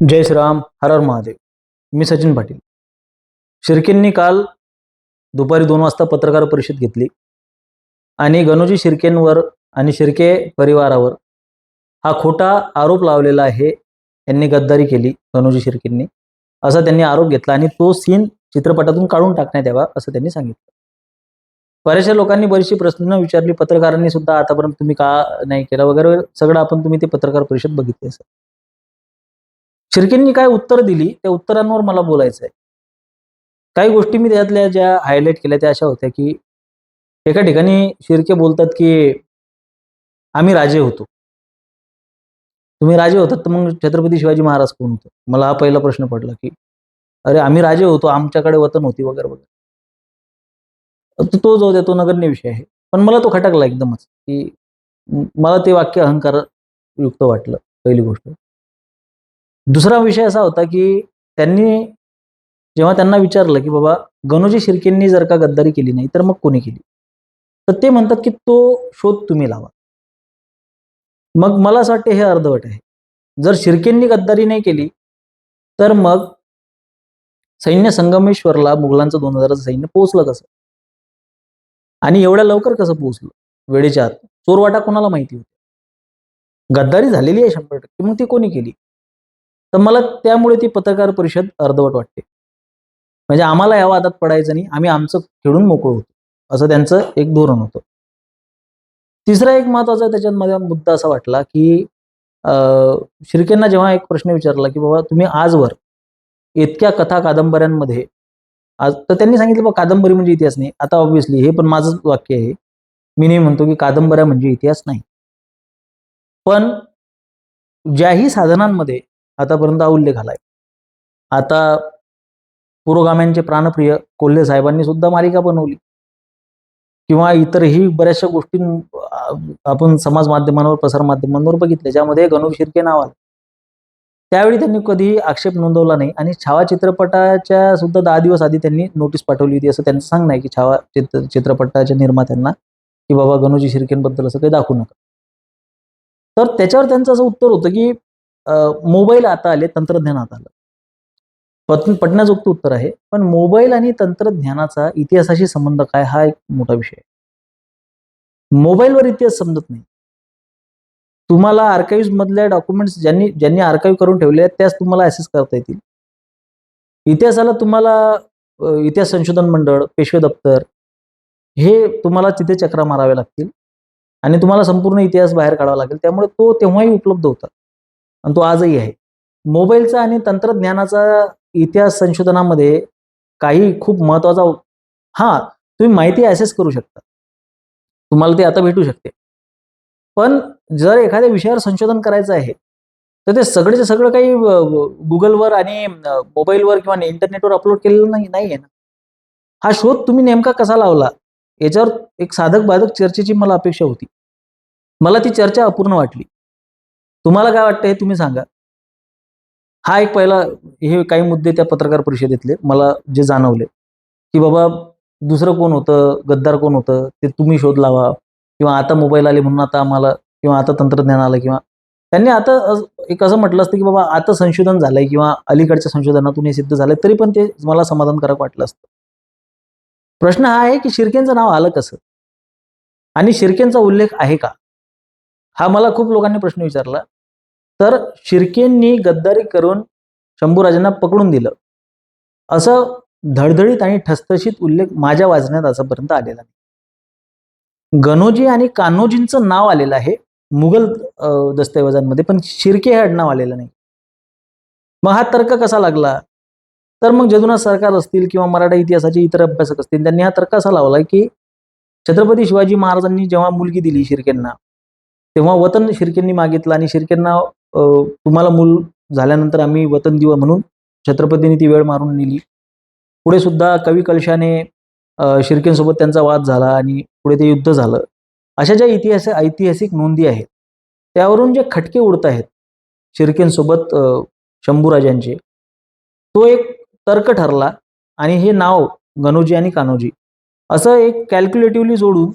जय श्रीराम हर हर महादेव. मी सचिन पाटील. शिर्केंनी काल दुपारी दोन वाजता पत्रकार परिषद घेतली आणि गणोजी शिर्केंवर आणि शिर्के परिवारावर हा खोटा आरोप लावलेला आहे यांनी गद्दारी केली गणोजी शिर्केंनी. असा त्यांनी आरोप घेतला आणि तो सीन चित्रपटातून काढून टाकण्यात यावा असं त्यांनी सांगितलं. बऱ्याचशा लोकांनी बरीचशी प्रश्न विचारली पत्रकारांनी सुद्धा आतापर्यंत तुम्ही का नाही केलं वगैरे वगैरे सगळं आपण तुम्ही ते पत्रकार परिषद बघितली असेल. शिर्केंनी काय उत्तर दिली त्या उत्तरांवर मला बोलायचं आहे काही गोष्टी मी त्यातल्या ज्या हायलाईट केल्या त्या अशा होत्या की एका ठिकाणी शिर्के बोलतात की आम्ही राजे होतो. तुम्ही राजे होतात तर मग छत्रपती शिवाजी महाराज कोण होतो? मला हा पहिला प्रश्न पडला की अरे आम्ही राजे होतो आमच्याकडे वतन होती वगैरे वगैरे. तो तो जो तो नगण्य विषय आहे. पण मला तो खटकला एकदमच की मला ते वाक्य अहंकार युक्त वाटलं पहिली गोष्ट. दुसरा विषय असा होता की त्यांनी जेव्हा त्यांना विचारलं की बाबा गणोजी शिर्केंनी जर का गद्दारी केली नाही तर मग कोणी केली? तर ते म्हणतात की तो शोध तुम्ही लावा. मग मला असं वाटतं हे अर्धवट आहे. जर शिर्केंनी गद्दारी नाही केली तर मग सैन्य संगमेश्वरला मुघलांचं दोन हजाराचं सैन्य पोहोचलं कसं? आणि एवढ्या लवकर कसं पोहोचलं? वेळेच्या आत. चोरवाटा कोणाला माहिती होती? गद्दारी झालेली आहे शंभर टक्के. मग ती कोणी केली? तर मला त्यामुळे ती पत्रकार परिषद अर्धवट वाटते. म्हणजे आम्हाला या वादात पडायचं नाही आम्ही आमचं खेळून मोकळं होतो. असं त्यांचं एक धोरण होतं. तिसरा एक महत्त्वाचा त्याच्यात मला मुद्दा असा वाटला की अं, शिर्केंना जेव्हा एक प्रश्न विचारला की बाबा तुम्ही आजवर इतक्या कथा कादंबऱ्यांमध्ये आज तर त्यांनी सांगितलं बा कादंबरी म्हणजे इतिहास नाही. आता ऑब्व्हियसली हे पण माझंच वाक्य आहे. मी नाही म्हणतो की कादंबऱ्या म्हणजे इतिहास नाही. पण ज्याही साधनांमध्ये आतापर्यंत हा उल्लेख आलाय. आता पुरोगाम्यांचे प्राणप्रिय कोल्हे साहेबांनी सुद्धा मालिका बनवली. किंवा इतरही बऱ्याचशा गोष्टी आपण समाज माध्यमांवर प्रसार माध्यमांवर बघितल्या ज्यामध्ये गणू शिर्के नाव आलं. त्यावेळी त्यांनी कधीही आक्षेप नोंदवला नाही आणि छावा चित्रपटाच्या सुद्धा दहा दिवस आधी त्यांनी नोटीस पाठवली होती. असं त्यांचं सांगणं आहे की छावा चित्र चित्रपटाच्या निर्मात्यांना की बाबा गणूजी शिर्केंबद्दल असं काही दाखवू नका. तर त्याच्यावर त्यांचं असं उत्तर होतं की मोबाईल आता आले तंत्रज्ञान आता आलं. पट पटण्याजोगतं उत्तर आहे पण मोबाईल आणि तंत्रज्ञानाचा इतिहासाशी संबंध काय हा एक मोठा विषय आहे. मोबाईलवर इतिहास समजत नाही. तुम्हाला आर्काईव्ह मधल्या डॉक्युमेंट्स ज्यांनी ज्यांनी आर्काईव्ह करून ठेवले आहेत त्याच तुम्हाला ऍसेस करता येतील. इतिहासाला तुम्हाला इतिहास संशोधन मंडळ पेशवे दप्तर हे तुम्हाला तिथे चक्रा माराव्या लागतील. आणि तुम्हाला संपूर्ण इतिहास बाहेर काढावा लागेल. त्यामुळे तो तेव्हाही उपलब्ध होता. आणि तो आजही आहे. मोबाईलचा आणि तंत्रज्ञानाचा इतिहास संशोधनामध्ये काही खूप महत्त्वाचा हो-, हा तुम्ही माहिती ॲसेस करू शकता. तुम्हाला ते आता भेटू शकते. पण जर एखाद्या विषयावर संशोधन करायचं आहे तर ते सगळेचे सगळं काही गुगलवर आणि मोबाईलवर किंवा इंटरनेटवर अपलोड केलेलं नाही नाही आहे ना. हा शोध तुम्ही नेमका कसा लावला याच्यावर एक साधक बाधक चर्चेची मला अपेक्षा होती. मला ती चर्चा अपूर्ण वाटली. तुम्हाला काय वाटतं हे तुम्ही सांगा. हा एक पहिला हे काही मुद्दे त्या पत्रकार परिषदेतले मला जे जाणवले. की बाबा दुसरं कोण होतं गद्दार कोण होतं ते तुम्ही शोध लावा. किंवा आता मोबाईल आले म्हणून आता आम्हाला किंवा आता तंत्रज्ञान आलं किंवा त्यांनी आता एक असं म्हटलं असतं की बाबा आता संशोधन झालंय किंवा अलीकडच्या संशोधनातून हे सिद्ध झालंय तरी पण ते मला समाधानकारक वाटलं असतं. प्रश्न हा आहे की शिर्केंचं नाव आलं कसं? आणि शिर्केंचा उल्लेख आहे का? हा मला खूप लोकांनी प्रश्न विचारला. तर शिर्केंनी गद्दारी करून शंभूराजांना पकडून दिलं. असं धडधडीत आणि ठसठशीत उल्लेख माझ्या वाचण्यात आजपर्यंत आलेला नाही. गणोजी आणि कान्होजींचं नाव आलेलं आहे मुघल दस्तऐवजांमध्ये पण शिर्के हे आडनाव आलेलं नाही. मग हा तर्क कसा लागला? तर मग जदुनाथ सरकार असतील किंवा मराठा इतिहासाचे इतर अभ्यासक असतील त्यांनी हा तर्क असा लावला की छत्रपती शिवाजी महाराजांनी जेव्हा मुलगी दिली शिर्केंना तेव्हा वतन शिर्केंनी मागितलं आणि शिर्केंना तुम्हाला मूल झाल्यानंतर आम्ही वतन दिवा म्हणून छत्रपतींनी ती वेळ मारून नेली. पुढे सुद्धा कवी कलशाने शिर्केंसोबत त्यांचा वाद झाला आणि पुढे ते युद्ध झालं. अशा ज्या इतिहास ऐतिहासिक नोंदी आहेत त्यावरून जे खटके उडत आहेत शिर्केंसोबत शंभूराजांचे तो एक तर्क ठरला आणि हे नाव गणोजी आणि कान्होजी. असं एक कॅल्क्युलेटिव्हली जोडून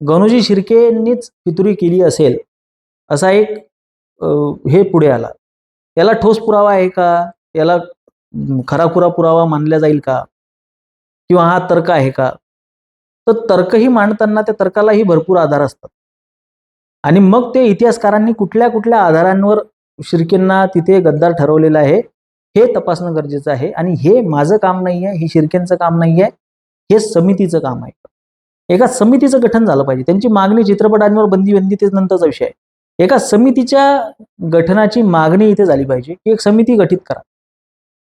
गणोजी शिर्केंनीच फितुरी केली असेल असा एक हे पुढे आला. याला ठोस पुरावा आहे का? याला खराखुरा पुरावा मानला जाईल का? किंवा हा तर्क आहे का? तर तर्कही मांडताना त्या तर्कालाही भरपूर आधार असतात. आणि मग ते इतिहासकारांनी कुठल्या कुठल्या आधारांवर शिर्केंना तिथे गद्दार ठरवलेलं आहे हे तपासणं गरजेचं आहे. आणि हे माझं काम नाही आहे हे शिर्केंचं काम नाही आहे हे समितीचं काम आहे. एका समितीचं गठन झालं पाहिजे. त्यांची मागणी चित्रपटांवर बंदी बंदी तेच नंतरचा विषय आहे. एका समितीच्या गठनाची मागणी इथे झाली पाहिजे की एक समिती गठीत करा.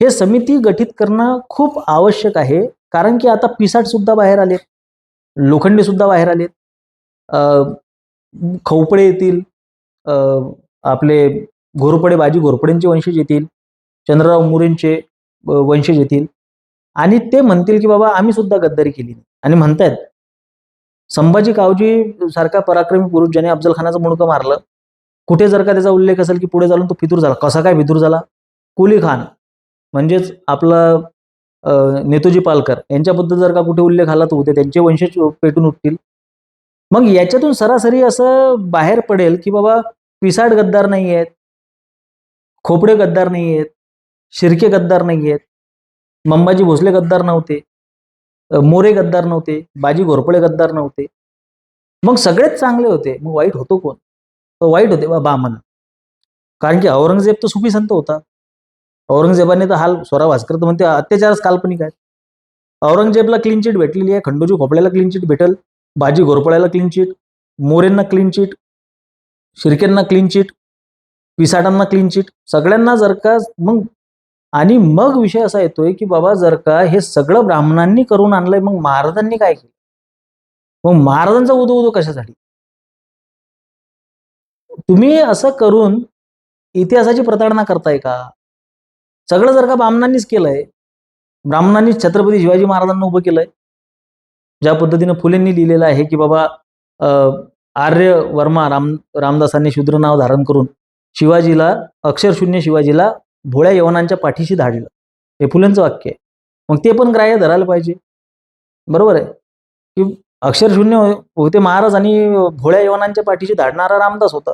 हे समिती गठीत करणं खूप आवश्यक आहे कारण की आता पिसाट सुद्धा बाहेर आले लोखंडे सुद्धा बाहेर आलेत अं, खवपडे येतील आपले घोरपडे बाजी घोरपडेंचे वंशज येतील चंद्रराव मोरेंचे वंशज येतील आणि ते म्हणतील की बाबा आम्ही सुद्धा गद्दारी केली आणि म्हणतायत संभाजी कावजी सारखा पराक्रमी पुरुष ज्याने अफजल खानाचं मुंडकं मारलं कुठे जर का त्याचा उल्लेख असेल की पुढे जाऊन तो फितूर झाला. कसा काय फितूर झाला? कुली खान म्हणजेच आपला नेतोजी पालकर यांच्याबद्दल जर का कुठे उल्लेख आला तर होते त्यांचे वंशज पेटून उठतील. मग याच्यातून सरासरी असं बाहेर पडेल की बाबा पिसाड गद्दार नाही आहेत खोपडे गद्दार नाही आहेत शिर्के गद्दार नाही आहेत मंबाजी भोसले गद्दार नव्हते मोरे गद्दार नव्हते बाजी घोरपडे गद्दार नव्हते. मग सगळेच चांगले होते. मग वाईट होतो कोण? वाईट होते बा बामन कारण की औरंगजेब तर सुफी संत होता. औरंगजेबाने तर हाल स्वरा भास्कर तर म्हणते अत्याचारच काल्पनिक आहे औरंगजेबला क्लीन चिट भेटलेली आहे खंडोजी खोपड्याला क्लीन चिट भेटल बाजी घोरपड्याला क्लीन चिट मोरेंना क्लीन चिट शिर्केंना क्लीन चिट पिसाटांना क्लीन चिट सगळ्यांना जर का मग आणि मग विषय असा येतोय की बाबा जर का हे सगळं ब्राह्मणांनी करून आणलंय मग महाराजांनी काय केलं? मग महाराजांचा उदो उदो कशासाठी? तुम्ही असं करून इतिहासाची प्रताडणा करताय का? सगळं जर का ब्राह्मणांनीच केलंय ब्राह्मणांनीच छत्रपती शिवाजी महाराजांना उभं केलंय ज्या पद्धतीनं फुलेंनी लिहिलेलं आहे की बाबा आर्य वर्मा राम रामदासांनी शूद्र नाव धारण करून शिवाजीला अक्षरशून्य शिवाजीला भोळ्या यवनांच्या पाठीशी धाडलं. हे फुलेंचं वाक्य आहे. मग ते पण ग्राह्य धरायला पाहिजे. बरोबर आहे? की अक्षरशून्य होते महाराज आणि भोळ्या यवनांच्या पाठीशी धाडणारा रामदास होता.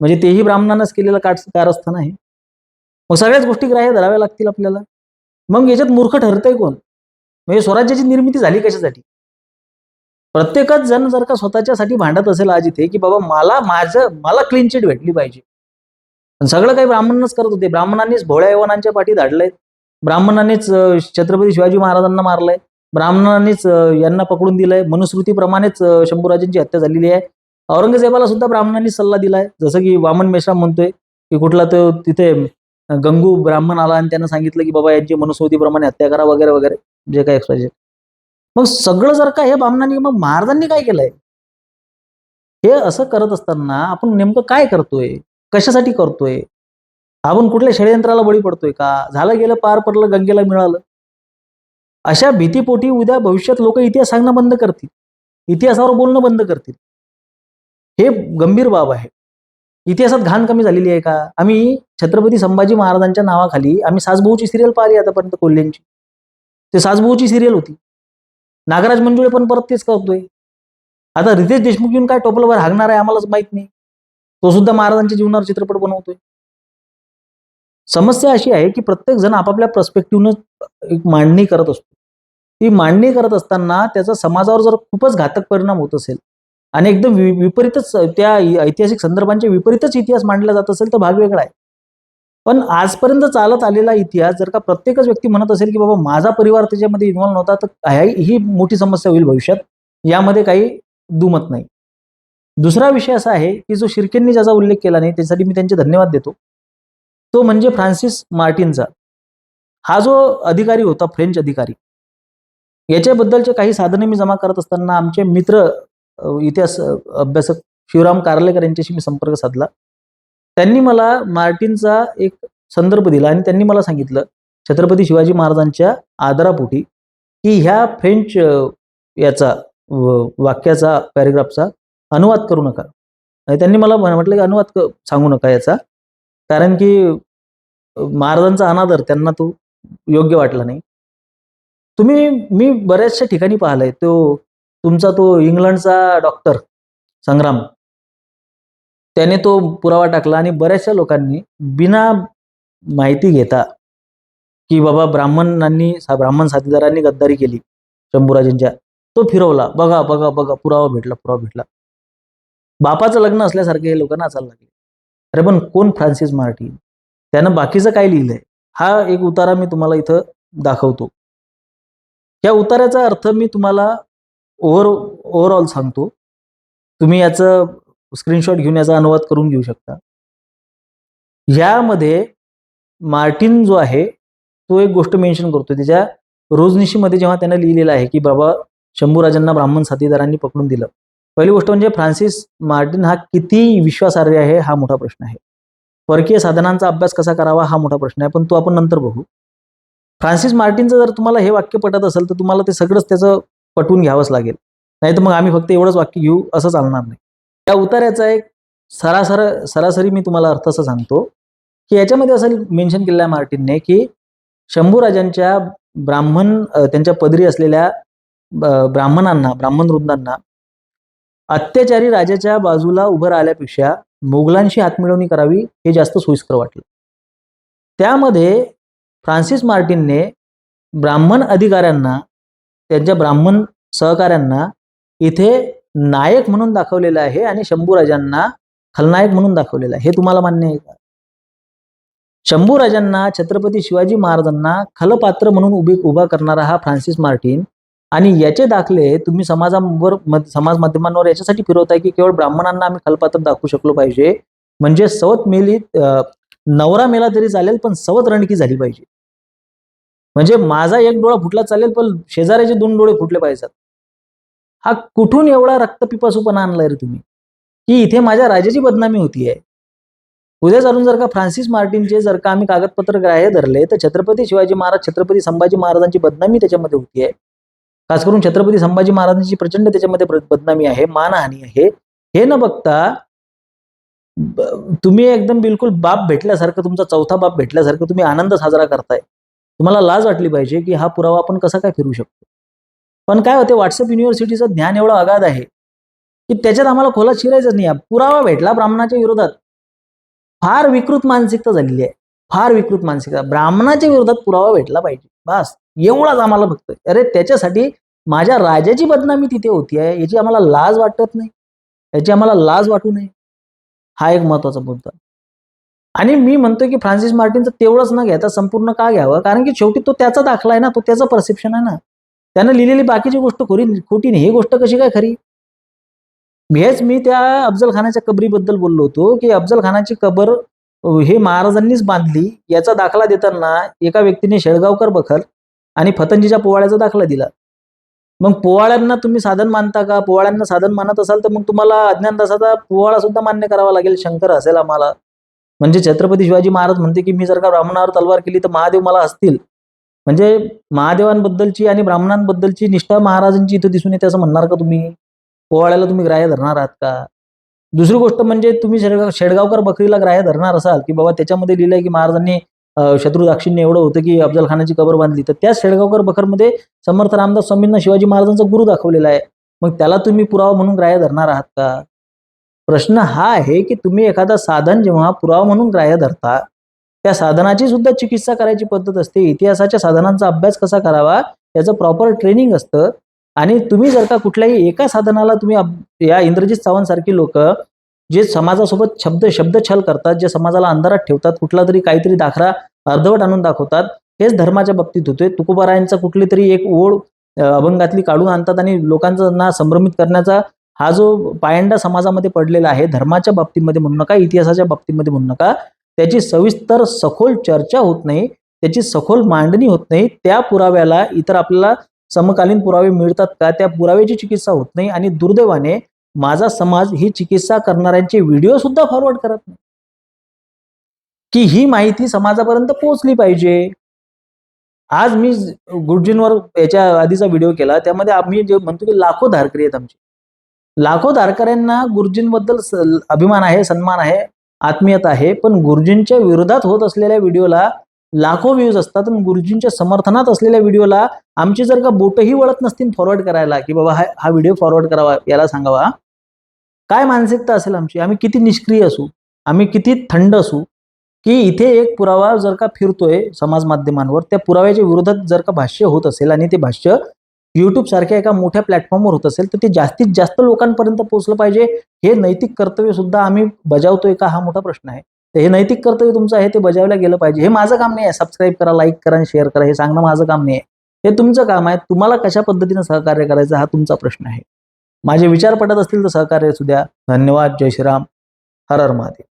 म्हणजे तेही ब्राह्मणांनाच केलेलं काट कारस्थान आहे. मग सगळ्याच गोष्टी ग्राह्य धराव्या लागतील आपल्याला. मग याच्यात मूर्ख ठरतंय कोण? म्हणजे स्वराज्याची निर्मिती झाली कशासाठी? प्रत्येकच जण जर का स्वतःच्यासाठी भांडत असेल आज इथे की बाबा मला माझं मला क्लीन चिट भेटली पाहिजे. पण सगळं काही ब्राह्मणांनाच करत होते. ब्राह्मणांनीच भोळ्या यवनांच्या पाठी धाडलंय. ब्राह्मणांनीच छत्रपती शिवाजी महाराजांना मारलंय. ब्राह्मणांनीच यांना पकडून दिलंय. मनुस्मृतीप्रमाणेच शंभूराजांची हत्या झालेली आहे. औरंगजेबाला सुद्धा ब्राह्मणांनी सल्ला दिलाय. जसं की वामन मेश्राम म्हणतोय की कुठला तो तिथे गंगू ब्राह्मण आला आणि त्यांना सांगितलं की बाबा यांची मनुस्मृतीप्रमाणे हत्या करा वगैरे वगैरे जे काय एक्सपायजे मग सगळं जर का हे ब्राह्मणांनी मग महाराजांनी काय केलंय? हे असं करत असताना आपण नेमकं काय करतोय? कशासाठी करतोय? आपण कुठल्या षडयंत्राला बळी पडतोय का? झालं गेलं पार पडलं गंगेला मिळालं. अशा भीतीपोटी उद्या भविष्यात लोक इतिहास सांगणं बंद करतील. इतिहासावर बोलणं बंद करतील. हे गंभीर बाब आहे. इतिहासात घाण कमी झालेली आहे का? आम्ही छत्रपती संभाजी महाराजांच्या नावाखाली आम्ही सासभाऊची सिरियल पाहिली आतापर्यंत कोल्ह्यांची ते सासभाऊची सिरियल होती. नागराज मंजुळे पण परत तेच करतोय. आता रितेश देशमुख येऊन काय टोपलवर हागणार आहे आम्हालाच माहीत नाही. तो सुद्धा महाराजांच्या जीवनावर चित्रपट बनवतोय. समस्या अशी आहे की प्रत्येक जण आपापल्या प्रस्पेक्टिव्हनं एक मांडणी करत असतो. ती मांडणी करत असताना त्याचा समाजावर जर खूपच घातक परिणाम होत असेल आणि एकदम वि- विपरीतच त्या ऐतिहासिक संदर्भांच्या विपरीतच इतिहास मांडला जात असेल तर भाग वेगळा आहे. पण आजपर्यंत चालत आलेला इतिहास जर का प्रत्येकच व्यक्ती म्हणत असेल की बाबा माझा परिवार त्याच्यामध्ये इन्व्हॉल्व नव्हता तर ह्या- ही मोठी समस्या होईल भविष्यात. यामध्ये काही दुमत नाही. दुसरा विषय असा आहे की जो शिर्केंनी ज्याचा उल्लेख केला नाही त्यासाठी मी त्यांचे धन्यवाद देतो. तो म्हणजे फ्रान्सिस मार्टिनचा. हा जो अधिकारी होता फ्रेंच अधिकारी याच्याबद्दलचे काही साधने मी जमा करत असताना आमचे मित्र इतिहास अभ्यासक शिवराम कारलेकर यांच्याशी मी संपर्क साधला. त्यांनी मला मार्टिनचा एक संदर्भ दिला आणि त्यांनी मला सांगितलं छत्रपती शिवाजी महाराजांच्या आदरापोटी की ह्या फ्रेंच याचा वाक्याचा पॅरेग्राफचा अनुवाद करू नका. आणि त्यांनी मला म्हटलं की अनुवाद सांगू नका याचा. कारण की महाराजांचा अनादर त्यांना तो योग्य वाटला नाही. तुम्ही मी बऱ्याचशा ठिकाणी पाहिलंय तो तुमचा तो इंग्लंडचा डॉक्टर संग्राम त्याने तो पुरावा टाकला आणि बऱ्याचशा लोकांनी बिना माहिती घेता की बाबा ब्राह्मणांनी ब्राह्मण साथीदारांनी गद्दारी केली शंभूराजांच्या. तो फिरवला बघा बघा बघा पुरावा भेटला पुरावा भेटला. बापाचं लग्न असल्यासारखे हे लोक नाचायला लागले. अरे पण कोण फ्रान्सिस मार्टिन त्यानं बाकीचं काय लिहिलंय? हा एक उतारा मी तुम्हाला इथं दाखवतो. या उतार्याचा अर्थ मी तुम्हाला ओव्हर ओव्हरऑल सांगतो तुम्ही याचं स्क्रीनशॉट घेऊन याचा अनुवाद करून घेऊ शकता. यामध्ये मार्टिन जो आहे तो एक गोष्ट मेन्शन करतो त्याच्या रोजनिशीमध्ये जेव्हा त्यानं लिहिलेलं आहे की बाबा शंभूराजांना ब्राह्मण साथीदारांनी पकडून दिलं. पहिली गोष्ट म्हणजे फ्रान्सिस मार्टिन हा किती विश्वासार्ह आहे हा मोठा प्रश्न आहे. परकीय साधनांचा अभ्यास कसा करावा हा मोठा प्रश्न आहे पण तो आपण नंतर बघू. फ्रान्सिस मार्टिनचं जर तुम्हाला हे वाक्य पटत असेल तर तुम्हाला ते सगळंच त्याचं पटवून घ्यावंच लागेल. नाही तर मग आम्ही फक्त एवढंच वाक्य घेऊ असं चालणार नाही. या उतार्याचा एक सरासर सरासरी मी तुम्हाला अर्थ असं सांगतो की याच्यामध्ये असं मेन्शन केलेलं आहे मार्टिनने की शंभूराजांच्या ब्राह्मण त्यांच्या पदरी असलेल्या ब्राह्मणांना ब्राह्मण वृंदांना अत्याचारी राजाच्या बाजूला उभं राहिल्यापेक्षा मोगलांशी हातमिळवणी करावी हे जास्त सोयीस्कर वाटलं. त्यामध्ये फ्रान्सिस मार्टिनने ब्राह्मण अधिकाऱ्यांना त्यांच्या ब्राह्मण सहकाऱ्यांना इथे नायक म्हणून दाखवलेलं आहे आणि शंभूराजांना खलनायक म्हणून दाखवलेलं आहे. हे तुम्हाला मान्य आहे का? शंभूराजांना छत्रपती शिवाजी महाराजांना खलपात्र म्हणून उभी उभा करणारा हा फ्रान्सिस मार्टिन. आणि याचे दाखले तुम्ही समाजावर समाज माध्यमांवर याच्यासाठी फिरवताय की केवळ ब्राह्मणांना आम्ही खलपात्र दाखवू शकलो पाहिजे. म्हणजे सवत मेली नवरा मेला तरी चालेल पण सवत रणकी झाली पाहिजे. म्हणजे माझा एक डोळा फुटला चालेल पण शेजाऱ्याचे दोन डोळे फुटले पाहिजेत. हा कुठून एवढा रक्तपिपासूपणा आणलाय रे तुम्ही? की इथे माझ्या राजाची बदनामी होतीये. उद्या चालून जर का फ्रान्सिस मार्टिनचे जर का आम्ही कागदपत्र ग्राह्य धरले तर छत्रपती शिवाजी महाराज छत्रपती संभाजी महाराजांची बदनामी त्याच्यामध्ये होती आहे खास करून छत्रपती संभाजी महाराजांची प्रचंड त्याच्यामध्ये बदनामी आहे मानहानी आहे. हे न बघता तुम्ही एकदम बिलकुल बाप भेटल्यासारखं तुमचा चौथा बाप भेटल्यासारखं तुम्ही आनंद साजरा करताय. तुम्हाला लाज वाटली पाहिजे की हा पुरावा आपण कसा काय फिरू शकतो? पण काय होते व्हॉट्सअप युनिव्हर्सिटीचं ज्ञान एवढं अगाध आहे की त्याच्यात आम्हाला खोला शिरायचं नाही. पुरावा भेटला ब्राह्मणाच्या विरोधात. फार विकृत मानसिकता झालेली आहे. फार विकृत मानसिकता. ब्राह्मणाच्या विरोधात पुरावा भेटला पाहिजे. बस. एवढाच आम्हाला फक्त. अरे त्याच्यासाठी माझ्या राजाची बदनामी तिथे होती आहे याची आम्हाला लाज वाटत नाही. याची आम्हाला लाज वाटू नये. हा एक महत्त्वाचा मुद्दा. आणि मी म्हणतोय की फ्रान्सिस मार्टिनचं तेवढंच न घेता संपूर्ण का घ्यावं? कारण की शेवटी तो त्याचा दाखला आहे ना तो त्याचं परसेप्शन आहे ना. त्यानं लिहिलेली बाकीची गोष्ट खोरी खोटी नाही. ही गोष्ट कशी काय खरी? हेच मी त्या अफजल खानाच्या कबरीबद्दल बोललो होतो की अफजल खानाची कबर हे महाराजांनीच बांधली. याचा दाखला देताना एका व्यक्तीने शेळगावकर बखर आणि फतंजीच्या पोवाड्याचा दाखला दिला. मग पोवाड्यांना तुम्ही साधन मानता का? पोवाड्यांना साधन मानत असाल तर मग तुम्हाला अज्ञानदासाचा पोवाडा सुद्धा मान्य करावा लागेल. शंकर असेल आम्हाला. म्हणजे छत्रपती शिवाजी महाराज म्हणते की मी जर का ब्राह्मणावर तलवार केली तर महादेव मला असतील. म्हणजे महादेवांबद्दलची आणि ब्राह्मणांबद्दलची निष्ठा महाराजांची इथं दिसून येते असं म्हणणार का तुम्ही? पोवाड्याला तुम्ही ग्राह्य धरणार आहात का? दुसरी गोष्ट म्हणजे तुम्ही शेडगाव शेडगावकर बकरीला ग्राह्य धरणार असाल की बाबा त्याच्यामध्ये लिहिलंय की महाराजांनी अं, शत्रू एवढं होतं की अफजल खानाची कबर बांधली. तर त्या शेडगावकर बखरमध्ये समर्थ रामदास स्वामींना शिवाजी महाराजांचा गुरु दाखवलेला आहे. मग त्याला तुम्ही पुरावा म्हणून ग्राह्य धरणार आहात का? प्रश्न हा आहे की तुम्ही एखादा साधन जेव्हा पुरावा म्हणून ग्राह्य धरता त्या साधनाची सुद्धा चिकित्सा करायची पद्धत असते. इतिहासाच्या साधनांचा अभ्यास कसा करावा याचं प्रॉपर ट्रेनिंग असतं. आणि तुम्ही जर का कुठल्याही एका साधनाला तुम्ही या इंद्रजित सावंत सारखी लोक जे समाजासोबत शब्द शब्दछल करतात जे समाजाला अंधारात ठेवतात कुठला तरी काहीतरी दाखला अर्धवट आणून दाखवतात हेच धर्माच्या बाबतीत होते. तुकोबारायांचा कुठली तरी एक ओढ अभंगातली काढून आणतात आणि लोकांना संभ्रमित करण्याचा हा जो पायंडा समाजामध्ये पडलेला आहे धर्माच्या बाबतीमध्ये म्हणू नका इतिहासाच्या बाबतीमध्ये म्हणू नका त्याची सविस्तर सखोल चर्चा होत नाही त्याची सखोल मांडणी होत नाही त्या पुराव्याला इतर आपल्याला समकालीन पुरावे मिळतात का? त्या पुराव्याची चिकित्सा होत नाही आणि दुर्दैवाने माझा समाज ही चिकित्सा करणाऱ्यांचे व्हिडिओ सुद्धा फॉरवर्ड करत नाही. की ही माहिती समाजापर्यंत पोहोचली पाहिजे. आज मी गुरुजींवर याच्या आधीचा व्हिडिओ केला त्यामध्ये आम्ही जे म्हणतो की लाखो धारकरी आहेत आमचे. लाखो तारकऱ्यांना गुरुजींबद्दल स- अभिमान आहे सन्मान आहे आत्मीयता आहे पण गुरुजींच्या विरोधात होत असलेल्या व्हिडिओला लाखो व्ह्यूज असतात आणि गुरुजींच्या समर्थनात असलेल्या व्हिडिओला आमची जर का बोटही वळत नसतील फॉरवर्ड करायला की बाबा हा हा व्हिडिओ फॉरवर्ड करावा याला सांगावा. काय मानसिकता असेल आमची? आम्ही किती निष्क्रिय असू? आम्ही किती थंड असू? की इथे एक पुरावा जर का फिरतोय समाज माध्यमांवर त्या पुराव्याच्या विरोधात जर का भाष्य होत असेल आणि ते भाष्य युट्यूब सारख्या एका मोठ्या प्लॅटफॉर्मवर होत असेल तर ते जास्तीत जास्त लोकांपर्यंत पोहोचलं पाहिजे. हे नैतिक कर्तव्य सुद्धा आम्ही बजावतोय का हा मोठा प्रश्न आहे. तर हे नैतिक कर्तव्य तुमचं आहे ते बजावलं गेलं पाहिजे. हे माझं काम नाही आहे सबस्क्राईब करा लाईक करा आणि शेअर करा. हे सांगणं माझं काम नाही आहे हे तुमचं काम आहे. तुम्हाला कशा पद्धतीनं सहकार्य करायचं हा तुमचा प्रश्न आहे. माझे विचार पटत असतील तर सहकार्य असू द्या. धन्यवाद. जय श्रीराम. हर हर महादेव.